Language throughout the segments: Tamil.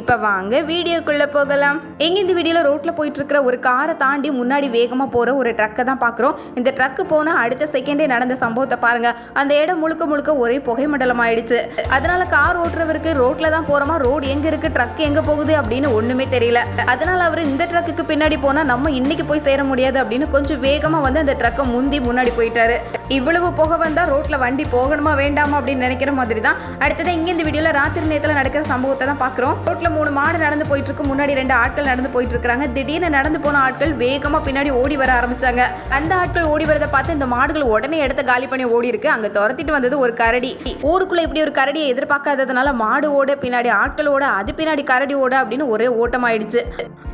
இப்போ வாங்க வீடியோக்குள்ளே போகலாம். எங்கே இந்த வீடியோவில் ரோட்டில் போயிட்டு இருக்கிற ஒரு காரை தாண்டி முன்னாடி வேகமாக போகிற ஒரு ட்ரக்கை தான் பார்க்குறோம் இந்த ட்ரக்கு போனால் அடுத்த செகண்டே நடந்த சம்பவத்தை பாருங்கள் அந்த இடம் முழுக்க முழுக்க ஒரே புகை மண்டலம் ஆயிடுச்சு. அதனால கார் ஓட்டுறவருக்கு ரோட்டில் தான் போகிறோமா ரோடு எங்கே இருக்குது ட்ரக் எங்கே போகுது? அப்படின்னு ஒன்றுமே தெரியல. அதனால் அவர் இந்த ட்ரக்குக்கு பின்னாடி போனால் நம்ம இன்னைக்கு போய் சேர முடியாது அப்படின்னு கொஞ்சம் வேகமாக வந்து அந்த ட்ரக்கை முந்தி முன்னாடி போயிட்டாரு. இவ்வளவு புக வந்தால் ரோட்டில் வண்டி போகணுமா வேண்டாமா அப்படின்னு நினைக்கிற மாதிரி தான் அடுத்தது இங்கே இந்த வீடியோவில் ராத்திரி நேரத்தில் நடக்கிற சம்பவத்தை தான் ரோட்டில் ரோட்ல மூணு மாடு நடந்து போயிட்டு இருக்கு முன்னாடி ரெண்டு ஆட்கள் நடந்து போயிட்டு இருக்காங்க திடீர்னு நடந்து போன ஆட்கள் வேகமா பின்னாடி ஓடி வர ஆரம்பிச்சாங்க. அந்த ஆட்கள் ஓடி வரதை பார்த்து இந்த மாடுகள் உடனே இடத்த காலி பண்ணி ஓடி இருக்கு அங்க துரத்திட்டு வந்தது ஒரு கரடி. ஊருக்குள்ள இப்படி ஒரு கரடியை எதிர்பார்க்காததுனால மாடு ஓட பின்னாடி ஆட்கள் ஓட அது பின்னாடி கரடி ஓட அப்படின்னு ஒரே ஓட்டம் ஆயிடுச்சு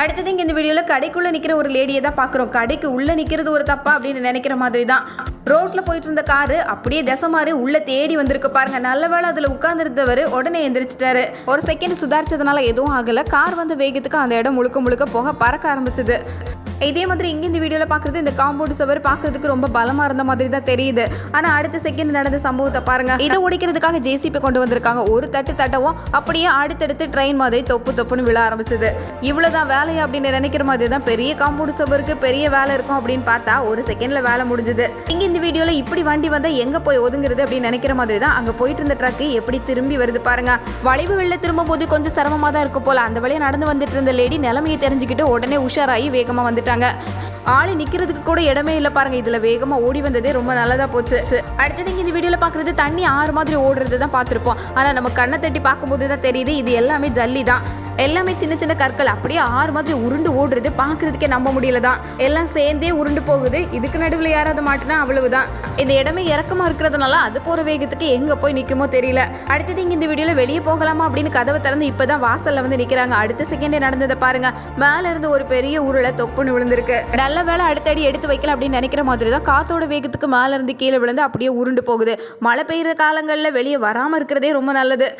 அடுத்தது இங்க இந்த வீடியோல கடைக்குள்ள நிக்கிற ஒரு லேடியை தான் பாக்குறோம் கடைக்கு உள்ள நிக்கிறது ஒரு தப்பா அப்படின்னு நினைக்கிற மாதிரி தான் ரோட்ல போயிட்டு இருந்த காரு அப்படியே திசை மாறி உள்ள தேடி வந்திருக்கு பாருங்க. நல்ல வேளை அதுல உட்கார்ந்துருந்தவர் உடனே எந்திரிச்சிட்டாரு. ஒரு செகண்ட் சுதாரிச்சதுனால எதுவும் ஆகல. கார் வந்த வேகத்துக்கு அந்த இடம் முழுக்க முழுக்க போக பறக்க ஆரம்பிச்சது. இதே மாதிரி இங்கே இந்த வீடியோவில் பார்க்குறது இந்த காம்பவுண்ட் சுவர் பார்க்குறதுக்கு ரொம்ப பலமாக இருந்த மாதிரி தான் தெரியுது. ஆனால் அடுத்த செகண்ட் நடந்த சம்பவத்தை பாருங்கள் இதை உடைக்கிறதுக்காக ஜேசிபி கொண்டு வந்திருக்காங்க. ஒரு தட்டு தட்டவும் அப்படியே அடுத்தடுத்து ட்ரெயின் மாதிரி தொப்பு தொப்புன்னு விழ ஆரம்பிச்சது. இவ்வளோதான் வேலையா அப்படின்னு நினைக்கிற மாதிரி தான் பெரிய காம்பவுண்ட் சுவருக்கு பெரிய வேலை இருக்கும் அப்படின்னு பார்த்தா ஒரு செகண்டில் வேலை முடிஞ்சுது. இங்கே இந்த வீடியோவில் இப்படி வண்டி வந்தால் எங்கே போய் ஒதுங்குறது அப்படின்னு நினைக்கிற மாதிரி தான் அங்கே போயிட்டு இருந்த ட்ரக்கு எப்படி திரும்பி வருது பாருங்க. வளைவுகளில் திரும்பும் போது கொஞ்சம் சிரமமாக தான் இருக்கும் போல. அந்த வழியாக நடந்து வந்துட்டு இருந்த லேடி நிலைமையை தெரிஞ்சுக்கிட்டு உடனே உஷாராகி வேகமாக வந்துட்டு போயிட்டாங்க ஆளு நிக்கிறதுக்கு கூட இடமே இல்லை பாருங்க. இதுல வேகமா ஓடி வந்ததே ரொம்ப நல்லதா போச்சு. அடுத்தது இங்க இந்த வீடியோல பாக்குறது தண்ணி ஆறு மாதிரி ஓடுறது தான் பார்த்துருப்போம். ஆனா நம்ம கண்ணை தட்டி பார்க்கும்போது தான் தெரியுது இது எல்லாமே ஜல்லி தான் எல்லாமே சின்ன சின்ன கற்கள். அப்படியே ஆறு மாதிரி உருண்டு ஓடுறது பார்க்கறதுக்கே நம்ப முடியல தான் எல்லாம் சேர்ந்தே உருண்டு போகுது. இதுக்கு நடுவில் யாராவது மாட்டினா அவ்வளவுதான். இந்த இடமே இறக்கமாக இருக்கிறதுனால அது போகிற வேகத்துக்கு எங்கே போய் நிற்குமோ தெரியல. அடுத்தது இங்கே இந்த வீடியோவில் வெளியே போகலாமா அப்படின்னு கதவை திறந்து இப்பதான் வாசலில் வந்து நிற்கிறாங்க அடுத்த செகண்டே நடந்ததை பாருங்க. மேலே இருந்து ஒரு பெரிய உருளை தொப்புன்னு விழுந்திருக்கு. நல்ல வேலை அடுத்தடி எடுத்து வைக்கல அப்படின்னு நினைக்கிற மாதிரி தான் காத்தோட வேகத்துக்கு மேலே இருந்து கீழே விழுந்து அப்படியே உருண்டு போகுது. மழை பெய்யுற காலங்களில் வெளியே வராமல் இருக்கிறதே ரொம்ப நல்லது.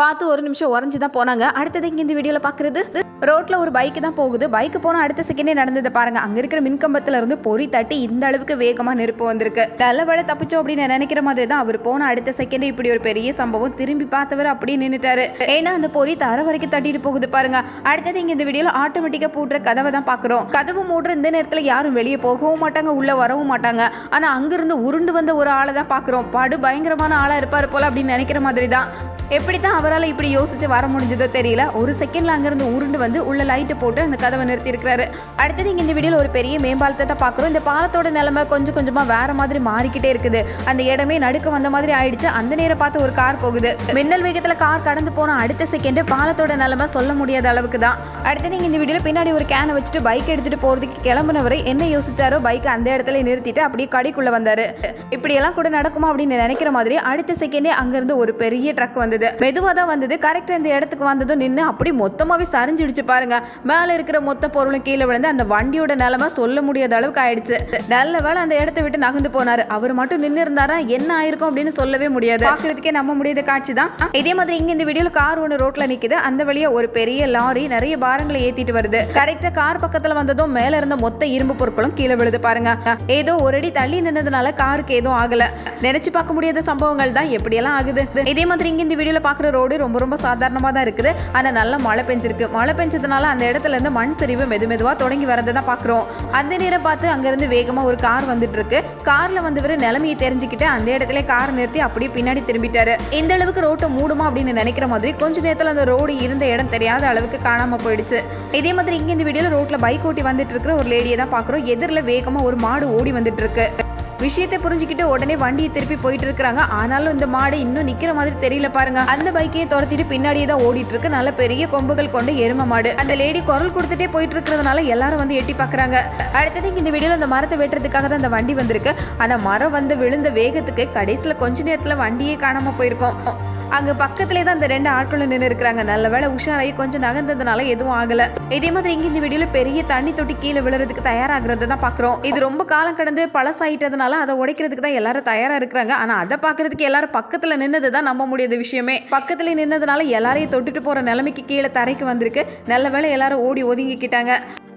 பார்த்து ஒரு நிமிஷம் உறைஞ்சி தான் போனாங்க. அடுத்தது இங்கே இந்த வீடியோவில் பார்க்குறது ரோட்டில் ஒரு பைக்கு தான் போகுது. பைக்கு போனால் அடுத்த செகண்டே நடந்ததை பாருங்க. அங்கே இருக்கிற மின்கம்பத்தில் இருந்து பொறி தட்டி இந்த அளவுக்கு வேகமாக நெருப்பு வந்திருக்கு. நல்ல வேலை தப்பிச்சோம் அப்படின்னு நினைக்கிற மாதிரி தான் அவர் போன அடுத்த செகண்டே இப்படி ஒரு பெரிய சம்பவம் திரும்பி பார்த்தவர் அப்படியே நின்றுட்டாரு ஏன்னா அந்த பொறி தர வரைக்கும் தட்டிட்டு போகுது பாருங்க. அடுத்தது இங்கே இந்த வீடியோவில் ஆட்டோமேட்டிக்காக பூட்டுற கதவை தான் பார்க்குறோம் கதவு மூடுற இந்த நேரத்தில் யாரும் வெளியே போகவும் மாட்டாங்க உள்ளே வரவும் மாட்டாங்க. ஆனால் அங்கிருந்து உருண்டு வந்த ஒரு ஆளை தான் பார்க்குறோம் படு பயங்கரமான ஆளாக இருப்பார் போல் அப்படின்னு நினைக்கிற மாதிரி தான். எப்படி தான் அவரால் இப்படி யோசிச்சு வர முடிஞ்சதோ தெரியல. ஒரு செகண்டில் அங்கேருந்து உருண்டு வந்து உள்ள லைட்டு போட்டு அந்த கதவை நிறுத்தி இருக்கிறாரு அடுத்தது நீங்கள் இந்த வீடியோவில் ஒரு பெரிய மேம்பாலத்தை தான் பார்க்குறோம். இந்த பாலத்தோட நிலைமை கொஞ்சம் கொஞ்சமாக வேற மாதிரி மாறிக்கிட்டே இருக்குது. அந்த இடமே நடுக்க வந்த மாதிரி ஆயிடுச்சு. அந்த நேரம் பார்த்து ஒரு கார் போகுது. மின்னல் வேகத்தில் கார் கடந்து போன அடுத்த செகண்டு பாலத்தோட நிலைமை சொல்ல முடியாத அளவுக்கு தான். அடுத்தது நீங்கள் இந்த வீடியோவில் பின்னாடி ஒரு கேனை வச்சுட்டு பைக் எடுத்துட்டு போகிறதுக்கு கிளம்புனவரை என்ன யோசிச்சாரோ பைக் அந்த இடத்துல நிறுத்திட்டு அப்படியே கடைக்குள்ளே வந்தார். இப்படியெல்லாம் கூட நடக்குமா அப்படின்னு நினைக்கிற மாதிரி அடுத்த செகண்டே அங்கேருந்து ஒரு பெரிய ட்ரக் வந்து வந்தது. மெதுவாக தான் வந்தது. கரெக்டாக இந்த இடத்துக்கு வந்ததும் நின்று அப்படி மொத்தமாகவே சரிஞ்சிடுச்சு பாருங்க. மேலே இருக்கிற மொத்த பொருளும் கீழே விழுந்து அந்த வண்டியோட நிலைமை சொல்ல முடியாத அளவுக்கு ஆயிடுச்சு. நல்ல வேலை அந்த இடத்த விட்டு நகர்ந்து போனாரு. அவர் மட்டும் நின்று இருந்தாரா? என்ன ஆயிருக்கும் அப்படின்னு சொல்லவே முடியாது. பார்க்கறதுக்கே நம்ப முடியாத காட்சி தான். இதே மாதிரி இங்க இந்த வீடியோல கார் ஒன்று ரோட்ல நிக்குது. அந்த வழியா ஒரு பெரிய லாரி நிறைய பாரங்களை ஏத்திட்டு வருது. கரெக்டா கார் பக்கத்துல வந்ததும் மேல இருந்த மொத்த இரும்பு பொருட்களும் கீழே விழுது பாருங்க. ஏதோ ஒரு அடி தள்ளி நின்னதுனால காருக்கு எதுவும் ஆகல. நினைச்சு பார்க்க முடியாத சம்பவங்கள் தான் எப்படியெல்லாம் ஆகுது. இதே மாதிரி இங்க இந்த வீடியோவில் பார்க்குற ரோடு ரொம்ப ரொம்ப சாதாரணமாக தான் இருக்குது. ஆனால் நல்ல மழை பெஞ்சிருக்கு. மழை பெஞ்சதுனால அந்த இடத்துல இருந்து மண் சரிவு மெது மெதுவாக தொடங்கி வரதை தான் பார்க்குறோம் அந்த நேரம் பார்த்து அங்கேருந்து வேகமாக ஒரு கார் வந்துட்டு இருக்கு. காரில் வந்தவர் நிலைமையை தெரிஞ்சுக்கிட்டு அந்த இடத்துல கார் நிறுத்தி அப்படியே பின்னாடி திரும்பிட்டாரு. இந்த அளவுக்கு ரோட்டை மூடுமா அப்படின்னு நினைக்கிற மாதிரி கொஞ்ச நேரத்தில் அந்த ரோடு இருந்த இடம் தெரியாத அளவுக்கு காணாம போயிடுச்சு. இதே மாதிரி இங்கே இந்த வீடியோவில் ரோட்டில் பைக் ஓட்டி வந்துட்டு இருக்கிற ஒரு லேடியை தான் பார்க்குறோம் எதிரில் வேகமாக ஒரு மாடு ஓடி வந்துட்டு இருக்கு. விஷயத்தை புரிஞ்சுக்கிட்டு உடனே வண்டியை திருப்பி போயிட்டு இருக்காங்க ஆனாலும் இந்த மாடு இன்னும் நிக்கிற மாதிரி தெரியல பாருங்க. அந்த பைக்கையே துரத்திட்டு பின்னாடியே தான் ஓடிட்டு இருக்கு. நல்ல பெரிய கொம்புகள் கொண்ட எரும மாடு. அந்த லேடி குரல் கொடுத்துட்டே போயிட்டு இருக்கிறதுனால எல்லாரும் வந்து எட்டி பாக்குறாங்க அடுத்தது இந்த வீடியோல அந்த மரத்தை வெட்டுறதுக்காக தான் அந்த வண்டி வந்திருக்கு. ஆனா மரம் வந்து விழுந்த வேகத்துக்கு கடைசியில கொஞ்ச நேரத்துல வண்டியே காணாம போயிருக்கோம். அங்கே பக்கத்துலேயே தான் அந்த ரெண்டு ஆட்களும் நின்று இருக்கிறாங்க நல்ல வேளை உஷாராகி கொஞ்சம் நகர்ந்ததுனால எதுவும் ஆகலை. இதே மாதிரி இங்கே இந்த வீடியோவில் பெரிய தண்ணி தொட்டி கீழே விழுறதுக்கு தயாராகிறத தான் பார்க்குறோம் இது ரொம்ப காலம் கடந்து பழசாயிட்டதுனால அதை உடைக்கிறதுக்கு தான் எல்லாரும் தயாராக இருக்கிறாங்க. ஆனால் அதை பார்க்குறதுக்கு எல்லாரும் பக்கத்தில் நின்னது தான் நம்ப முடியாத விஷயமே. பக்கத்தில் நின்னதுனால எல்லாரையும் தொட்டுட்டு போகிற நிலைமைக்கு கீழே தரைக்கு வந்திருக்கு. நல்ல வேளை எல்லாரும் ஓடி ஒதுங்கிக்கிட்டாங்க.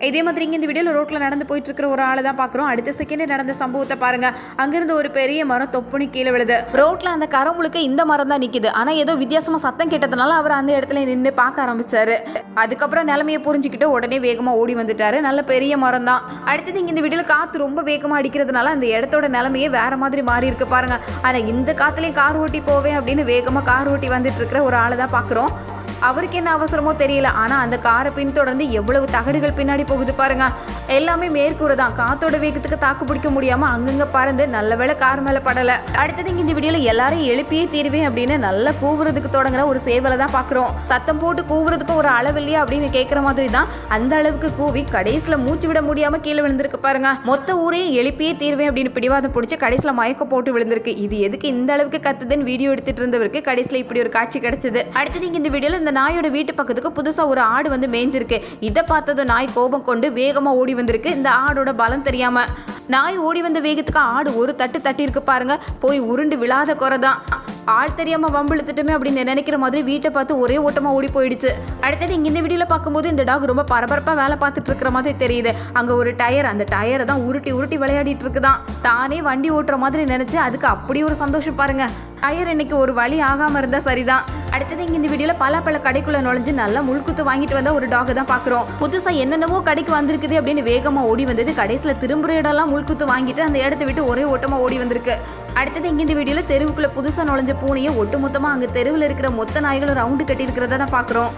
இதே மாதிரி இங்கே இந்த வீடியோவில் ரோட்டில் நடந்து போயிட்டு இருக்கிற ஒரு ஆளை தான் பார்க்குறோம். அடுத்த செகண்டே நடந்த சம்பவத்தை பாருங்க. அங்கிருந்து ஒரு பெரிய மரம் தொப்புனி கீழே விழுது. ரோட்டில் அந்த கரம் முழுக்க இந்த மரம் தான் நிற்குது ஆனால் ஏதோ வித்தியாசமாக சத்தம் கேட்டதுனால அவர் அந்த இடத்துல நின்று பார்க்க ஆரம்பிச்சாரு. அதுக்கப்புறம் நிலைமையை புரிஞ்சுக்கிட்டு உடனே வேகமாக ஓடி வந்துட்டாரு. நல்ல பெரிய மரம் தான். அடுத்தது இங்கே இந்த வீடியோவில் காற்று ரொம்ப வேகமாக அடிக்கிறதுனால அந்த இடத்தோட நிலைமையே வேற மாதிரி மாறி இருக்கு பாருங்க. ஆனால் இந்த காத்துலேயும் கார் ஓட்டி போவேன் அப்படின்னு வேகமாக கார் ஓட்டி வந்துட்டு இருக்கிற ஒரு ஆளை தான் பார்க்குறோம். அவருக்கு என்ன அவசரமோ தெரியல. ஆனால் அந்த காரை பின்தொடர்ந்து எவ்வளவு தகடுகள் பின்னாடி போகுது பாருங்க. எல்லாமே மேற்கூரை தான். காத்தோட வேகத்துக்கு தாக்கு பிடிக்க முடியாம அங்கங்க பறந்து நல்ல வேளை கார் மேலே படலை. அடுத்தது இந்த வீடியோல எல்லாரையும் எழுப்பியே தீர்வேன் அப்படின்னு நல்லா கூவுறதுக்கு தொடங்குற ஒரு சேவலை தான் பார்க்குறோம் சத்தம் போட்டு கூவுறதுக்கு ஒரு அளவு இல்லையா அப்படின்னு கேட்குற மாதிரி தான் அந்த அளவுக்கு கூவி கடைசியில் மூச்சு விட முடியாம கீழே விழுந்திருக்கு பாருங்க. மொத்த ஊரையும் எழுப்பியே தீர்வேன் அப்படின்னு பிடிவாதம் பிடிச்சி கடைசியில் மயக்க போட்டு விழுந்திருக்கு. இது எதுக்கு இந்த அளவுக்கு கத்துதுன்னு வீடியோ எடுத்துட்டு இருந்தவருக்கு கடைசியில் இப்படி ஒரு காட்சி கிடைச்சது. அடுத்தது நீங்கள் இந்த வீடியோல இந்த நாயோட வீட்டு பக்கத்துக்கு புதுசாக ஒரு ஆடு வந்து மேய்ஞ்சிருக்கு. இதை பார்த்தது நாய் கோபம் கொண்டு வேகமாக ஓடி வந்திருக்கு. இந்த ஆடோட பலம் தெரியாமல் நாய் ஓடி வந்த வேகத்துக்கு ஆடு ஒரு தட்டு தட்டியிருக்கு பாருங்கள் பாருங்க. போய் உருண்டு விழாத குறை தான் ஆள் தெரியாம வம்பிழுத்துட்டுமே அப்படின்னு நினைக்கிற மாதிரி வீட்டை பார்த்து ஒரே ஓட்டமா ஓடி போயிடுச்சு. அடுத்தது இங்க இந்த வீடியோல பார்க்கும்போது இந்த டாக் ரொம்ப பரபரப்பா வேலை பார்த்துட்டு இருக்கிற மாதிரி தெரியுது. அங்க ஒரு டயர் அந்த டயரை தான் உருட்டி உருட்டி விளையாடிட்டு இருக்குதான். தானே வண்டி ஓட்டுற மாதிரி நினைச்சு அதுக்கு அப்படி ஒரு சந்தோஷம் பாருங்க. டயர் இன்னைக்கு ஒரு வழி ஆகாம இருந்தா சரிதான். அடுத்தது இங்க இந்த வீடியோல பல பல கடைக்குள்ள நுழைஞ்சு நல்லா முழுக்குத்து வாங்கிட்டு வந்த ஒரு டாக் தான் பாக்குறோம். புதுசா என்னென்னவோ கடைக்கு வந்திருக்குது அப்படின்னு வேகமா ஓடி வந்தது. கடைசியில திரும்புற இடம்லாம் முழுக்குத்து வாங்கிட்டு அந்த இடத்த விட்டு ஒரே ஓட்டமா ஓடி வந்திருக்கு. அடுத்தது இங்க இந்த வீடியோல தெருவுக்குள்ள புதுசா நுழைஞ்ச பூனையை ஒட்டுமொத்தமாக அங்க தெருவில் இருக்கிற மொத்த நாய்களும் ரவுண்டு கட்டி இருக்கிறத பாக்குறோம்.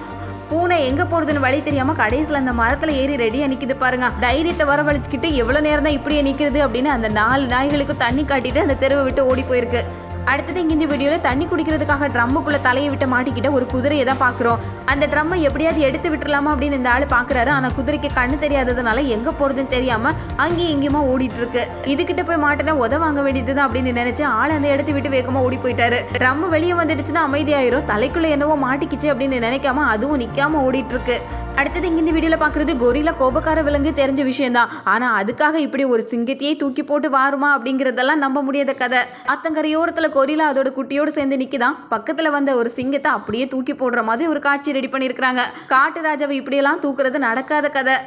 பூனை எங்க போறதுன்னு வழி தெரியாம கடைசியில் அந்த மரத்துல ஏறி ரெடியா நிக்குது பாருங்க. தைரியத்தை வரவழைச்சுக்கிட்டு எவ்வளவு நேரம் தான் இப்படியே நிக்கிறது அப்படின்னு அந்த நாலு நாய்களுக்கு தண்ணி காட்டிட்டு அந்த தெருவை விட்டு ஓடி போயிருக்கு. அடுத்தது இங்கே இந்த வீடியோவில் தண்ணி குடிக்கிறதுக்காக ட்ரம்முக்குள்ளே தலையை விட்டு மாட்டிக்கிட்ட ஒரு குதிரையை தான் பார்க்குறோம். அந்த ட்ரம்மை எப்படியாவது எடுத்து விட்டுலாமா அப்படின்னு இந்த ஆள் பார்க்குறாரு. ஆனால் குதிரைக்கு கண்ணு தெரியாததுனால எங்கே போகிறதுன்னு தெரியாமல் அங்கேயும் இங்கேயுமா ஓடிட்டு இருக்கு இதுகிட்ட போய் மாட்டினா உத வாங்க வேண்டியது தான் அப்படின்னு நினச்சி ஆள் அந்த இடத்த விட்டு வேகமாக ஓடி போயிட்டாரு. ட்ரம் வெளியே வந்துடுச்சுன்னா அமைதியாயிரும். தலைக்குள்ளே என்னவோ மாட்டிக்கிச்சு அப்படின்னு நினைக்காம அதுவும் நிற்காம ஓடிட்டு இருக்கு அடுத்தது இங்க இந்த வீடியோல பாக்குறது கொரிலா கோபக்கார விலங்கு தெரிஞ்ச விஷயம்தான். ஆனால் ஆனா அதுக்காக இப்படி ஒரு சிங்கத்தையே தூக்கி போட்டு வாருமா அப்படிங்கறதெல்லாம் நம்ப முடியாத கதை. ஆத்தங்கரையோரத்துல கொரிலா அதோட குட்டியோடு சேர்ந்து நிற்கிதான் பக்கத்துல வந்த ஒரு சிங்கத்தை அப்படியே தூக்கி போடுற மாதிரி ஒரு காட்சி ரெடி பண்ணியிருக்கிறாங்க காட்டு ராஜாவை இப்படியெல்லாம் தூக்குறது நடக்காத கதை.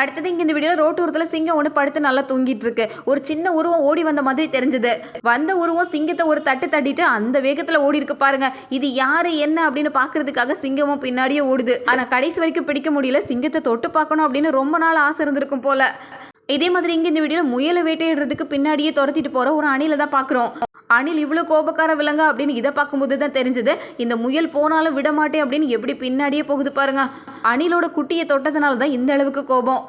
அடுத்தது இங்க இந்த வீடியோ ரோட்டோரத்தில் சிங்கம் ஒன்று படுத்து நல்லா தூங்கிட்டு இருக்கு ஒரு சின்ன உருவம் ஓடி வந்த மாதிரி தெரிஞ்சது. வந்த உருவம் சிங்கத்தை ஒரு தட்டு தட்டிட்டு அந்த வேகத்துல ஓடி இருக்கு பாருங்க. இது யாரு என்ன அப்படின்னு பாக்குறதுக்காக சிங்கமும் பின்னாடியே ஓடுது. ஆனா கடைசி வரைக்கும் பிடிக்க முடியல. சிங்கத்தை தொட்டு பார்க்கணும் அப்படின்னு ரொம்ப நாள் ஆசை இருந்திருக்கும் போல. இதே மாதிரி இங்க இந்த வீடியோல முயலை வேட்டையிடுறதுக்கு பின்னாடியே துரத்திட்டு போற ஒரு அணில தான் பாக்குறோம். அணில் இவ்வளோ கோபக்கார விலங்கா அப்படின்னு இதை பார்க்கும்போது தான் தெரிஞ்சது. இந்த முயல் போனாலும் விட மாட்டேன் அப்படின்னு எப்படி பின்னாடியே போகுது பாருங்க. அணிலோட குட்டியை தொட்டதுனால தான் இந்த அளவுக்கு கோபம்.